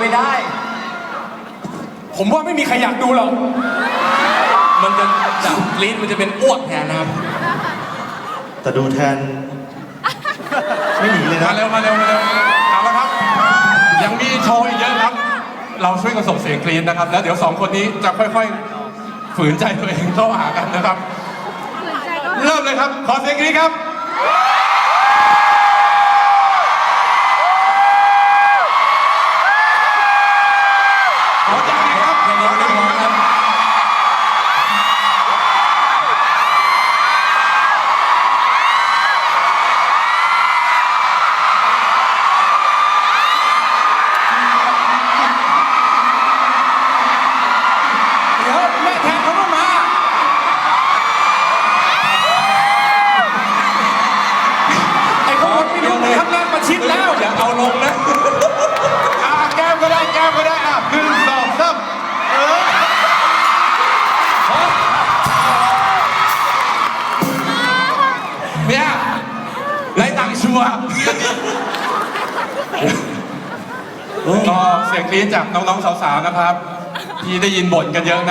ไม่ได้ ผมว่าไม่มีใครอยากดูหรอก มันจะจากกรี๊ดมันจะเป็นอ้วกแทนนะครับ แต่ดูแทน ไม่หนีเลยมานะเร็วมาเร็วมาเร็วเอาละครับ ยังมีโชว์อีกเยอะครับ เราช่วยกันส่งเสียงกรี๊ดนะครับ แล้วเดี๋ยวสองคนนี้จะค่อยๆ ฝืนใจตัวเองเข้าหากันนะครับ เริ่มเลยครับ ขอเสียงกรี๊ดครับ ขอ วร์ก็เสียงกรี๊ดจากน้องๆสาวๆนะครับ ที่ได้ยินบ่นกันเยอะนะ